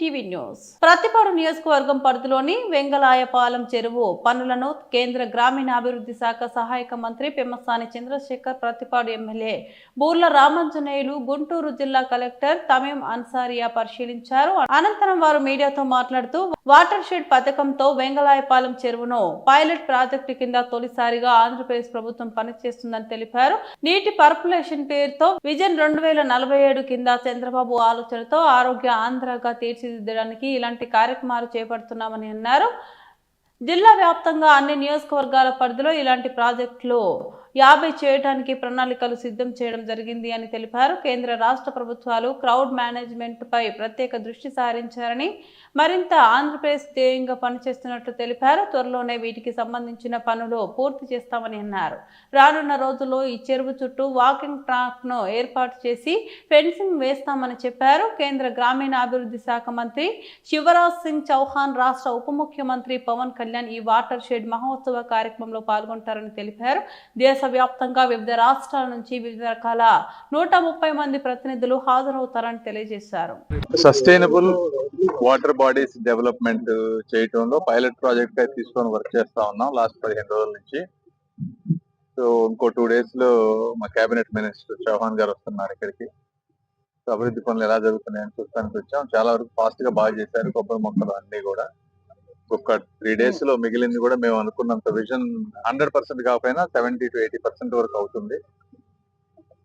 TV news. Prathipadu నియోజకవర్గం పరిధిలోని వెంగళాయపాలెం చెరువు పనులను కేంద్ర గ్రామీణాభివృద్ధి శాఖ సహాయక మంత్రి పెమ్మసాని చంద్రశేఖర్ ప్రతిపాడు ఎమ్మెల్యే బూర్ల రామాంజనేయులు గుంటూరు జిల్లా కలెక్టర్ తమీం అన్సారియా పరిశీలించారు. అనంతరం వారు మీడియాతో మాట్లాడుతూ వాటర్ షెడ్ పథకంతో వెంగళాయపాలెం చెరువును పైలట్ ప్రాజెక్టు కింద తొలిసారిగా ఆంధ్రప్రదేశ్ ప్రభుత్వం పనిచేస్తుందని తెలిపారు. నీటి పర్పులేషన్ పేరుతో విజన్ రెండు వేల నలభై ఏడు కింద చంద్రబాబు ఆలోచనతో ఆరోగ్య ఆంధ్రగా తీర్చిదిద్దడానికి ఇలాంటి కార్యక్రమాలు చేపడుతున్నామని అన్నారు. జిల్లా వ్యాప్తంగా అన్ని నియోజకవర్గాల పరిధిలో ఇలాంటి ప్రాజెక్టులు యాభై చేయడానికి ప్రణాళికలు సిద్ధం చేయడం జరిగింది అని తెలిపారు. కేంద్ర రాష్ట్ర ప్రభుత్వాలు క్రౌడ్ మేనేజ్మెంట్ పై ప్రత్యేక దృష్టి సారించారని మరింత ఆంధ్రప్రదేశ్ ధ్యేయంగా పనిచేస్తున్నట్లు తెలిపారు. త్వరలోనే వీటికి సంబంధించిన పనులు పూర్తి చేస్తామని అన్నారు. రానున్న రోజుల్లో ఈ చెరువు చుట్టూ వాకింగ్ ట్రాక్ను ఏర్పాటు చేసి ఫెన్సింగ్ వేస్తామని చెప్పారు. కేంద్ర గ్రామీణాభివృద్ధి శాఖ మంత్రి శివరాజ్ సింగ్ చౌహాన్ రాష్ట్ర ఉప ముఖ్యమంత్రి పవన్ కళ్యాణ్ ఈ వాటర్ షెడ్ మహోత్సవ కార్యక్రమంలో పాల్గొంటారని తెలిపారు. దేశ దేశవ్యాప్తంగా వివిధ రాష్ట్రాల నుంచి వివిధ రకాల నూట ముప్పై మంది ప్రతినిధులు హాజరవుతారని తెలియజేశారు. సస్టైనబుల్ వాటర్ బాడీస్ డెవలప్మెంట్ చేయటంలో పైలట్ ప్రాజెక్ట్ తీసుకొని వర్క్ చేస్తా ఉన్నాం లాస్ట్ పదిహేను రోజుల నుంచి. సో ఇంకో టూ డేస్లో మా కేబినెట్ మినిస్టర్ చౌహాన్ గారు వస్తున్నారు ఇక్కడికి. సో అభివృద్ధి పనులు ఎలా జరుగుతున్నాయని చూస్తానికి వచ్చాం. చాలా వరకు ఫాస్ట్గా బాగా చేశారు కొబ్బరి మొక్కలు అన్ని కూడా. ఒక త్రీ డేస్లో మిగిలింది కూడా మేము అనుకున్నంత విజన్ హండ్రెడ్ పర్సెంట్ కాకపోయినా సెవెంటీ టు ఎయిటీ పర్సెంట్ వరకు అవుతుంది.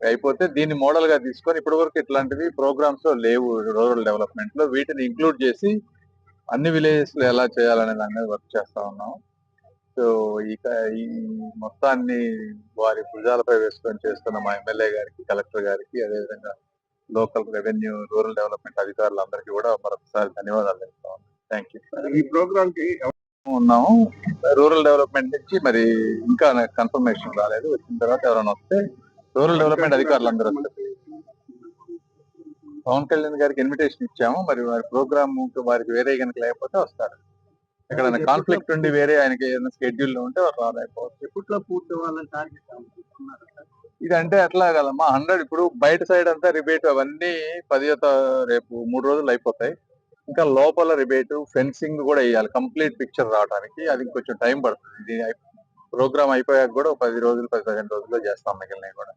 అయిపోతే దీన్ని మోడల్గా తీసుకొని ఇప్పటి వరకు ఇట్లాంటివి ప్రోగ్రామ్స్లో లేవు రూరల్ డెవలప్మెంట్లో. వీటిని ఇంక్లూడ్ చేసి అన్ని విలేజెస్లో ఎలా చేయాలనే దాని మీద వర్క్ చేస్తా ఉన్నాం. సో ఇక ఈ మొత్తాన్ని వారి భుజాలపై వేసుకొని చేస్తున్న మా ఎమ్మెల్యే గారికి కలెక్టర్ గారికి అదేవిధంగా లోకల్ రెవెన్యూ రూరల్ డెవలప్మెంట్ అధికారులందరికీ కూడా మరొకసారి ధన్యవాదాలు తెలుపుతా థ్యాంక్ యూ ఈ ప్రోగ్రామ్కి ఉన్నాము రూరల్ డెవలప్మెంట్ నుంచి మరి ఇంకా నాకు కన్ఫర్మేషన్ రాలేదు. వచ్చిన తర్వాత ఎవరైనా వస్తే రూరల్ డెవలప్మెంట్ అధికారులు అందరూ వస్తారు. పవన్ కళ్యాణ్ గారికి ఇన్విటేషన్ ఇచ్చాము. మరి వారి ప్రోగ్రామ్ వారికి వేరే కనుక లేకపోతే వస్తారు. ఎక్కడైనా కాన్ఫ్లిక్ట్ ఉండి వేరే ఆయనకి ఏదైనా స్కెడ్యూల్లో ఉంటే వారు రాలేకపోవచ్చు. ఎప్పట్లో పూర్తి టార్గెట్? ఇది అంటే అట్లా కదమ్మా. హండ్రెడ్ ఇప్పుడు బయట సైడ్ అంతా రిబేట్ అవన్నీ పదిహేత రేపు మూడు రోజులు అయిపోతాయి. ఇంకా లోపల రిబేటు ఫెన్సింగ్ కూడా వేయాలి. కంప్లీట్ పిక్చర్ రావడానికి అది కొంచెం టైం పడుతుంది. ఇది ప్రోగ్రామ్ అయిపోయాక కూడా పది రోజులు పది పదిహేను రోజుల్లో చేస్తాం మిగిలినవి కూడా.